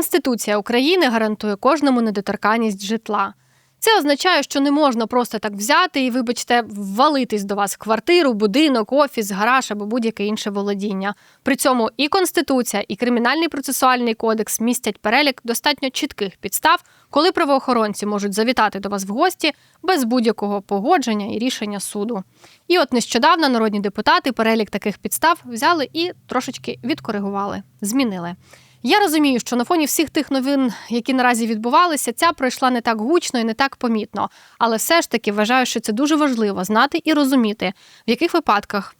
Конституція України гарантує кожному недоторканність житла. Це означає, що не можна просто так взяти і, вибачте, ввалитись до вас в квартиру, будинок, офіс, гараж або будь-яке інше володіння. При цьому і Конституція, і Кримінальний процесуальний кодекс містять перелік достатньо чітких підстав, коли правоохоронці можуть завітати до вас в гості без будь-якого погодження і рішення суду. І от нещодавно народні депутати перелік таких підстав взяли і трошечки відкоригували, змінили. Я розумію, що на фоні всіх тих новин, які наразі відбувалися, ця пройшла не так гучно і не так помітно. Але все ж таки вважаю, що це дуже важливо знати і розуміти, в яких випадках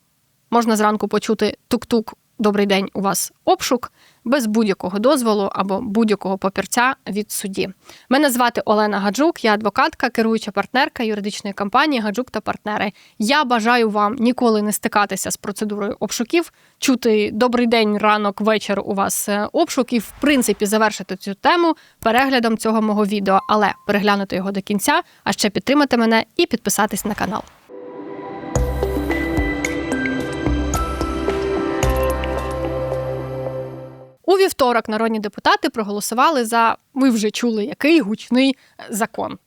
можна зранку почути тук-тук Добрий день, у вас обшук без будь-якого дозволу або будь-якого папірця від судді. Мене звати Олена Гаджук, я адвокатка, керуюча партнерка юридичної компанії Гаджук та партнери. Я бажаю вам ніколи не стикатися з процедурою обшуків, чути добрий день, ранок, вечір. У вас е, обшук і в принципі завершити цю тему переглядом цього мого відео, але переглянути його до кінця, а ще підтримати мене і підписатись на канал. У вівторок народні депутати проголосували за ви вже чули який гучний закон.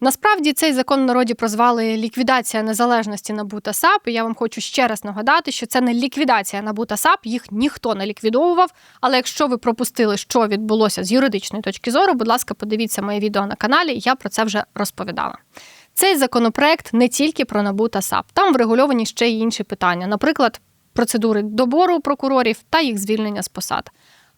Насправді цей закон в народі прозвали ліквідація незалежності НАБУ та САП. І я вам хочу ще раз нагадати, що це не ліквідація НАБУ та САП, їх ніхто не ліквідовував. Але якщо ви пропустили, що відбулося з юридичної точки зору, будь ласка, подивіться моє відео на каналі, я про це вже розповідала. Цей законопроект не тільки про НАБУ та САП, там врегульовані ще й інші питання, наприклад, процедури добору прокурорів та їх звільнення з посад.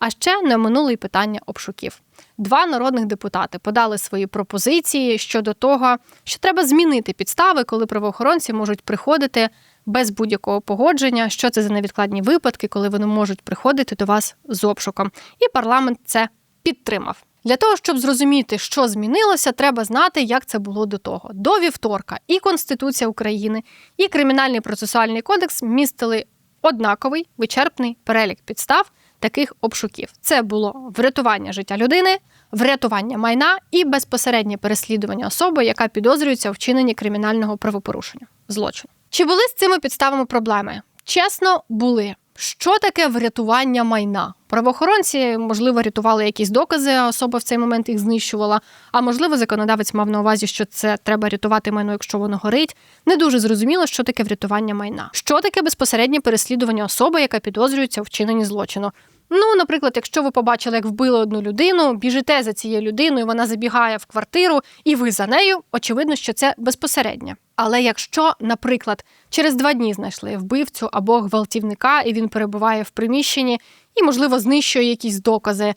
А ще не оминули й питання обшуків. Два народних депутати подали свої пропозиції щодо того, що треба змінити підстави, коли правоохоронці можуть приходити без будь-якого погодження, що це за невідкладні випадки, коли вони можуть приходити до вас з обшуком. І парламент це підтримав. Для того щоб зрозуміти, що змінилося, треба знати, як це було до того. До вівторка і Конституція України, і Кримінальний процесуальний кодекс містили однаковий вичерпний перелік підстав таких обшуків. Це було врятування життя людини, врятування майна і безпосереднє переслідування особи, яка підозрюється у вчиненні кримінального правопорушення злочину. Чи були з цими підставами проблеми? Чесно, були. Що таке врятування майна? Правоохоронці, можливо, рятували якісь докази, а особа в цей момент їх знищувала. А можливо, законодавець мав на увазі, що це треба рятувати майно, якщо воно горить. Не дуже зрозуміло, що таке врятування майна. Що таке безпосереднє переслідування особи, яка підозрюється у вчиненні злочину? Ну, наприклад, якщо ви побачили, як вбили одну людину, біжите за цією людиною, вона забігає в квартиру, і ви за нею, очевидно, що це безпосередньо. Але якщо, наприклад, через два дні знайшли вбивцю або гвалтівника, і він перебуває в приміщенні і, можливо, знищує якісь докази,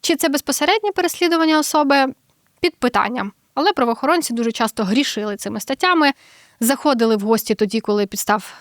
чи це безпосереднє переслідування особи під питанням. Але правоохоронці дуже часто грішили цими статтями, заходили в гості тоді, коли підстав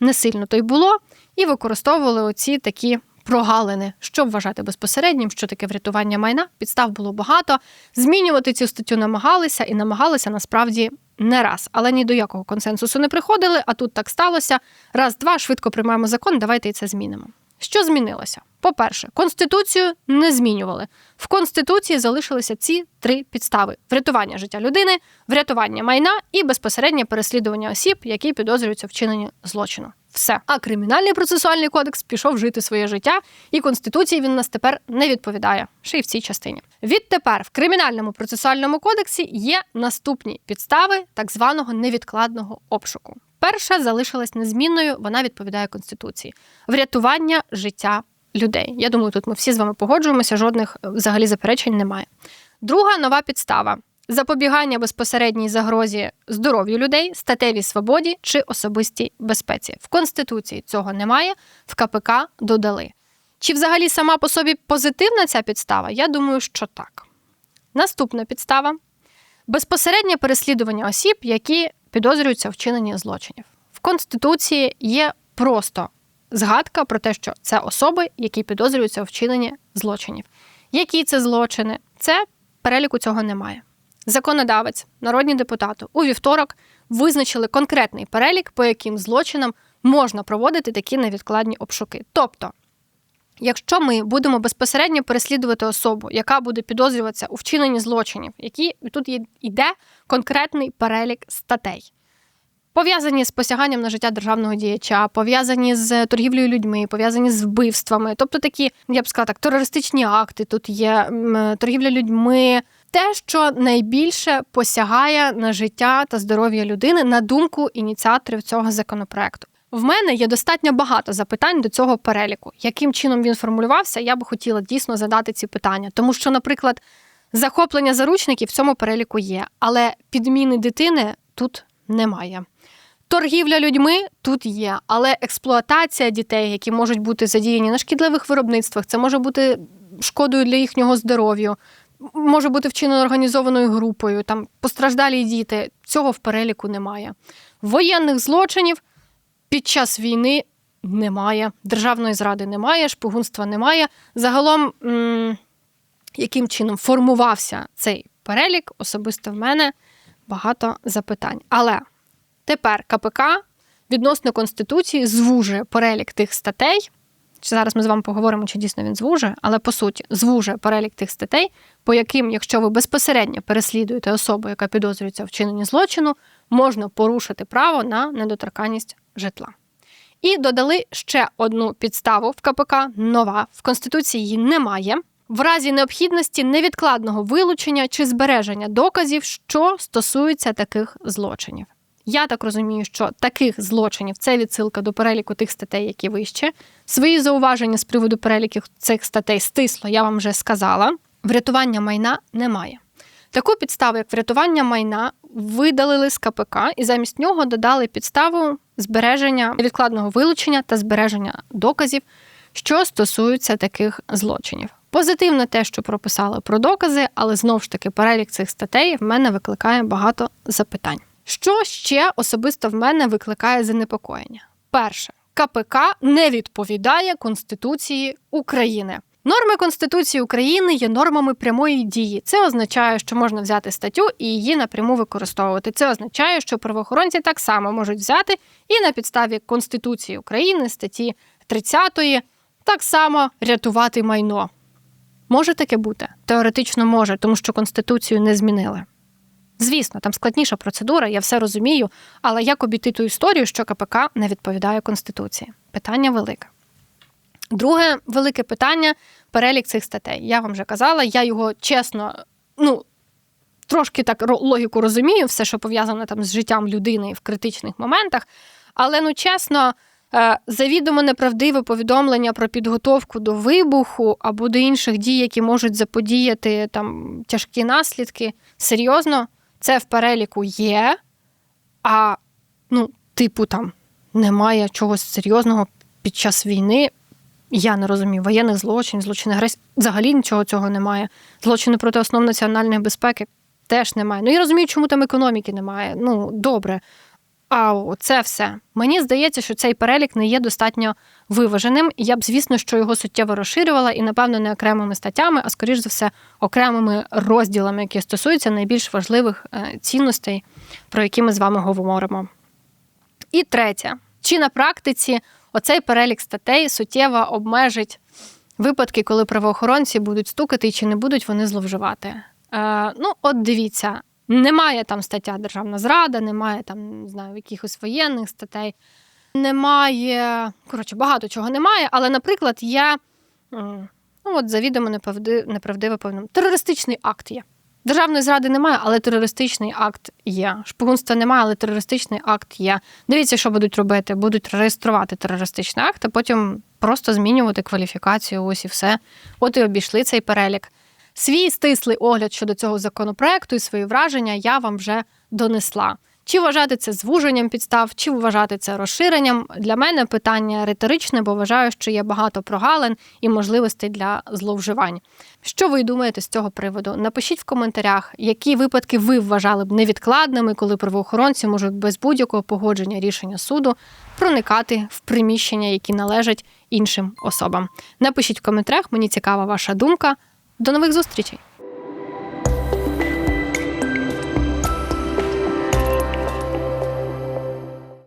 не сильно то й було, і використовували оці такі прогалини, що вважати безпосереднім, що таке врятування майна. Підстав було багато. Змінювати цю статтю намагалися і намагалися насправді не раз, але ні до якого консенсусу не приходили. А тут так сталося. Раз, два, швидко приймаємо закон. Давайте і це змінимо. Що змінилося? По-перше, конституцію не змінювали. В конституції залишилися ці три підстави: врятування життя людини, врятування майна і безпосереднє переслідування осіб, які підозрюються вчиненні злочину. Все. А кримінальний процесуальний кодекс пішов жити своє життя, і конституції він нас тепер не відповідає ще й в цій частині. Відтепер в кримінальному процесуальному кодексі є наступні підстави так званого невідкладного обшуку. Перша залишилась незмінною, вона відповідає конституції: врятування життя людей. Я думаю, тут ми всі з вами погоджуємося, жодних е, взагалі заперечень немає. Друга нова підстава запобігання безпосередній загрозі здоров'ю людей, статевій свободі чи особистій безпеці. В Конституції цього немає, в КПК додали. Чи взагалі сама по собі позитивна ця підстава? Я думаю, що так. Наступна підстава безпосереднє переслідування осіб, які підозрюються в вчиненні злочинів. В Конституції є просто згадка про те, що це особи, які підозрюються у вчиненні злочинів. Які це злочини? Це переліку цього немає. Законодавець, народні депутати у вівторок визначили конкретний перелік, по яким злочинам можна проводити такі невідкладні обшуки. Тобто, якщо ми будемо безпосередньо переслідувати особу, яка буде підозрюватися у вчиненні злочинів, які тут йде конкретний перелік статей. пов'язані з посяганням на життя державного діяча, пов'язані з торгівлею людьми, пов'язані з вбивствами, тобто такі, я б сказала так, терористичні акти тут є, торгівля людьми. Те, що найбільше посягає на життя та здоров'я людини, на думку ініціаторів цього законопроекту. В мене є достатньо багато запитань до цього переліку. Яким чином він формулювався, я би хотіла дійсно задати ці питання. Тому що, наприклад, захоплення заручників в цьому переліку є, але підміни дитини тут немає. Торгівля людьми тут є, але експлуатація дітей, які можуть бути задіяні на шкідливих виробництвах, це може бути шкодою для їхнього здоров'я, може бути вчинено організованою групою, там постраждалі діти. Цього в переліку немає. Воєнних злочинів під час війни немає, державної зради немає, шпигунства немає. Загалом, м- яким чином формувався цей перелік, особисто в мене багато запитань. Але тепер КПК відносно Конституції звужує перелік тих статей. Чи Зараз ми з вами поговоримо, чи дійсно він звужує, але по суті звужує перелік тих статей, по яким, якщо ви безпосередньо переслідуєте особу, яка підозрюється в вчиненні злочину, можна порушити право на недоторканність житла. І додали ще одну підставу в КПК нова. В Конституції її немає. В разі необхідності невідкладного вилучення чи збереження доказів, що стосуються таких злочинів. Я так розумію, що таких злочинів це відсилка до переліку тих статей, які вище. Свої зауваження з приводу переліків цих статей стисло, я вам вже сказала. Врятування майна немає. Таку підставу, як врятування майна, видалили з КПК і замість нього додали підставу збереження невідкладного вилучення та збереження доказів, що стосуються таких злочинів. Позитивно те, що прописали про докази, але знову ж таки перелік цих статей в мене викликає багато запитань. Що ще особисто в мене викликає занепокоєння? Перше, КПК не відповідає Конституції України. Норми Конституції України є нормами прямої дії. Це означає, що можна взяти статтю і її напряму використовувати. Це означає, що правоохоронці так само можуть взяти і на підставі Конституції України, статті 30, так само рятувати майно. Може таке бути? Теоретично може, тому що Конституцію не змінили. Звісно, там складніша процедура, я все розумію, але як обійти ту історію, що КПК не відповідає Конституції? Питання велике. Друге велике питання перелік цих статей. Я вам вже казала, я його чесно, ну, трошки так логіку розумію, все, що пов'язане там з життям людини в критичних моментах. Але ну чесно, е, завідомо неправдиве повідомлення про підготовку до вибуху або до інших дій, які можуть заподіяти там тяжкі наслідки. Серйозно, це в переліку є, а ну, типу, там немає чогось серйозного під час війни. Я не розумію, воєнних злочин, злочини агресії. Взагалі нічого цього немає. Злочини проти основ національної безпеки теж немає. Ну я розумію, чому там економіки немає. Ну, добре. А це все. Мені здається, що цей перелік не є достатньо виваженим. Я б, звісно, що його суттєво розширювала, і, напевно, не окремими статтями, а скоріш за все, окремими розділами, які стосуються найбільш важливих е, цінностей, про які ми з вами говоримо. І третє, чи на практиці оцей перелік статей суттєво обмежить випадки, коли правоохоронці будуть стукати чи не будуть вони зловживати. Е, Ну, от дивіться, немає там стаття Державна зрада, немає там, не знаю, якихось воєнних статей, немає. Коротше, багато чого немає, але, наприклад, є ну, от завідомо неправдиве повідомлення. Терористичний акт є. Державної зради немає, але терористичний акт є. Шпигунства немає, але терористичний акт є. Дивіться, що будуть робити. Будуть реєструвати терористичний акт, а потім просто змінювати кваліфікацію. Ось і все. От і обійшли цей перелік. Свій стислий огляд щодо цього законопроекту і свої враження я вам вже донесла. Чи вважати це звуженням підстав, чи вважати це розширенням? Для мене питання риторичне, бо вважаю, що є багато прогалин і можливостей для зловживань. Що ви думаєте з цього приводу? Напишіть в коментарях, які випадки ви вважали б невідкладними, коли правоохоронці можуть без будь-якого погодження рішення суду проникати в приміщення, які належать іншим особам. Напишіть в коментарях, мені цікава ваша думка. До нових зустрічей!